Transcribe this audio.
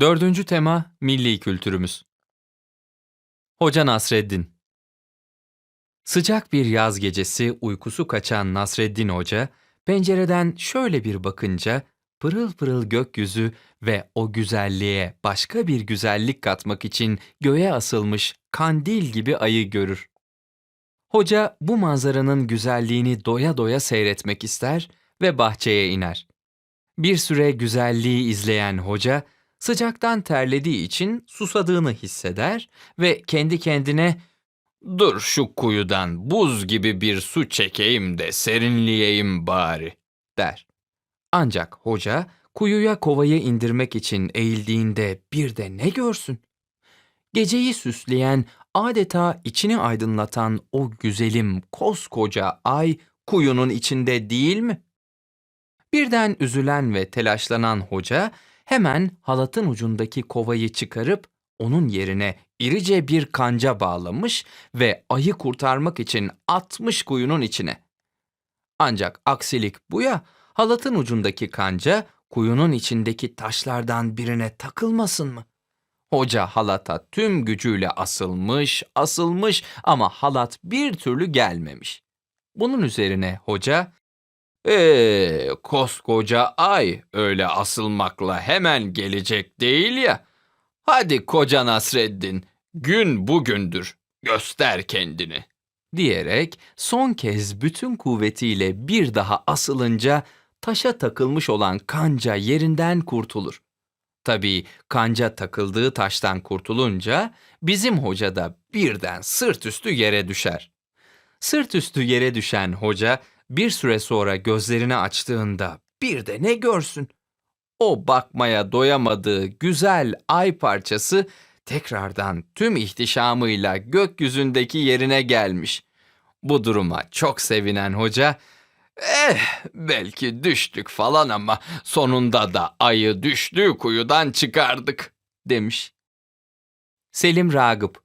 Dördüncü tema milli kültürümüz. Hoca Nasreddin Sıcak bir yaz gecesi uykusu kaçan Nasreddin Hoca, pencereden şöyle bir bakınca pırıl pırıl gökyüzü ve o güzelliğe başka bir güzellik katmak için göğe asılmış kandil gibi ayı görür. Hoca bu manzaranın güzelliğini doya doya seyretmek ister ve bahçeye iner. Bir süre güzelliği izleyen hoca, sıcaktan terlediği için susadığını hisseder ve kendi kendine ''Dur şu kuyudan buz gibi bir su çekeyim de serinleyeyim bari.'' der. Ancak hoca kuyuya kovayı indirmek için eğildiğinde bir de ne görsün? Geceyi süsleyen, adeta içini aydınlatan o güzelim koskoca ay kuyunun içinde değil mi? Birden üzülen ve telaşlanan hoca hemen halatın ucundaki kovayı çıkarıp onun yerine irice bir kanca bağlamış ve ayı kurtarmak için atmış kuyunun içine. Ancak aksilik bu ya, halatın ucundaki kanca kuyunun içindeki taşlardan birine takılmasın mı? Hoca halata tüm gücüyle asılmış, asılmış ama halat bir türlü gelmemiş. Bunun üzerine hoca, ''Eee koskoca ay öyle asılmakla hemen gelecek değil ya. Hadi koca Nasreddin, gün bugündür, göster kendini.'' diyerek son kez bütün kuvvetiyle bir daha asılınca taşa takılmış olan kanca yerinden kurtulur. Tabii kanca takıldığı taştan kurtulunca bizim hoca da birden sırt üstü yere düşer. Sırt üstü yere düşen hoca bir süre sonra gözlerini açtığında bir de ne görsün? O bakmaya doyamadığı güzel ay parçası tekrardan tüm ihtişamıyla gökyüzündeki yerine gelmiş. Bu duruma çok sevinen hoca, Eh belki düştük falan ama sonunda da ayı düştüğü kuyudan çıkardık demiş. Selim Ragıp